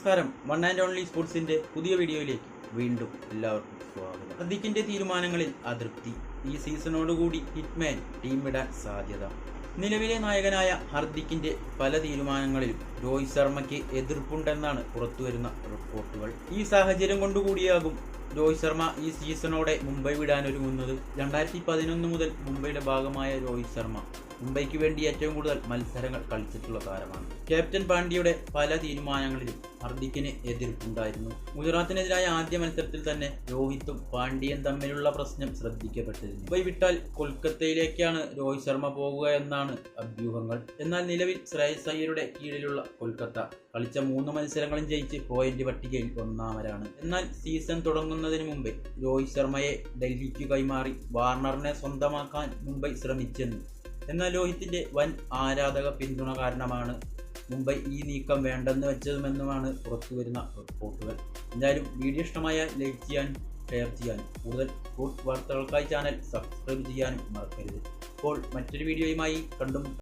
നമസ്കാരം. One and only സ്പോർട്സിന്റെ പുതിയ വീഡിയോയിലേക്ക് വീണ്ടും എല്ലാവർക്കും സ്വാഗതം. ഹർദിക്കിന്റെ തീരുമാനങ്ങളിൽ അതൃപ്തി. ഈ സീസണോടുകൂടി ഹിറ്റ്മാൻ ടീം വിടാൻ സാധ്യത. നിലവിലെ നായകനായ ഹർദിക്കിന്റെ പല തീരുമാനങ്ങളിലും രോഹിത് ശർമ്മയ്ക്ക് എതിർപ്പുണ്ടെന്നാണ് പുറത്തുവരുന്ന റിപ്പോർട്ടുകൾ. ഈ സാഹചര്യം കൊണ്ടുകൂടിയാകും രോഹിത് ശർമ്മ ഈ സീസണോടെ മുംബൈ വിടാനൊരുങ്ങുന്നത്. രണ്ടായിരത്തി പതിനൊന്ന് മുതൽ മുംബൈയുടെ ഭാഗമായ രോഹിത് ശർമ്മ മുംബൈക്ക് വേണ്ടി ഏറ്റവും കൂടുതൽ മത്സരങ്ങൾ കളിച്ചിട്ടുള്ള താരമാണ്. ക്യാപ്റ്റൻ പാണ്ഡ്യയുടെ പല തീരുമാനങ്ങളിലും ഹർദിക്കിന് എതിർപ്പുണ്ടായിരുന്നു. ഗുജറാത്തിനെതിരായ ആദ്യ മത്സരത്തിൽ തന്നെ രോഹിത്തും പാണ്ഡ്യയും തമ്മിലുള്ള പ്രശ്നം ശ്രദ്ധിക്കപ്പെട്ടിരുന്നു. മുംബൈ വിട്ടാൽ കൊൽക്കത്തയിലേക്കാണ് രോഹിത് ശർമ്മ പോകുക എന്നാണ് അഭ്യൂഹങ്ങൾ. എന്നാൽ നിലവിൽ ശ്രേയസ് അയ്യരുടെ കീഴിലുള്ള കൊൽക്കത്ത കളിച്ച മൂന്ന് മത്സരങ്ങളും ജയിച്ച് പോയിന്റ് പട്ടികയിൽ ഒന്നാമരാണ്. എന്നാൽ സീസൺ തുടങ്ങുന്നതിന് മുമ്പ് രോഹിത് ശർമ്മയെ ഡൽഹിക്ക് കൈമാറി വാർണറിനെ സ്വന്തമാക്കാൻ മുംബൈ ശ്രമിച്ചെന്ന് എന്നാൽ ലോഹിത്തിന്റെ വൻ ആരാധക പിന്തുണ കാരണമാണ് മുംബൈ ഈ നീക്കം വേണ്ടെന്ന് വെച്ചതുമെന്നുമാണ് പുറത്തുവരുന്ന റിപ്പോർട്ടുകൾ. എന്തായാലും വീഡിയോ ഇഷ്ടമായ ലൈക്ക് ചെയ്യാൻ ഷെയർ ചെയ്യാനും കൂടുതൽ സ്പോർട്സ് വാർത്തകൾക്കായി ചാനൽ സബ്സ്ക്രൈബ് ചെയ്യാനും മറക്കരുത്. അപ്പോൾ മറ്റൊരു വീഡിയോയുമായി കണ്ടും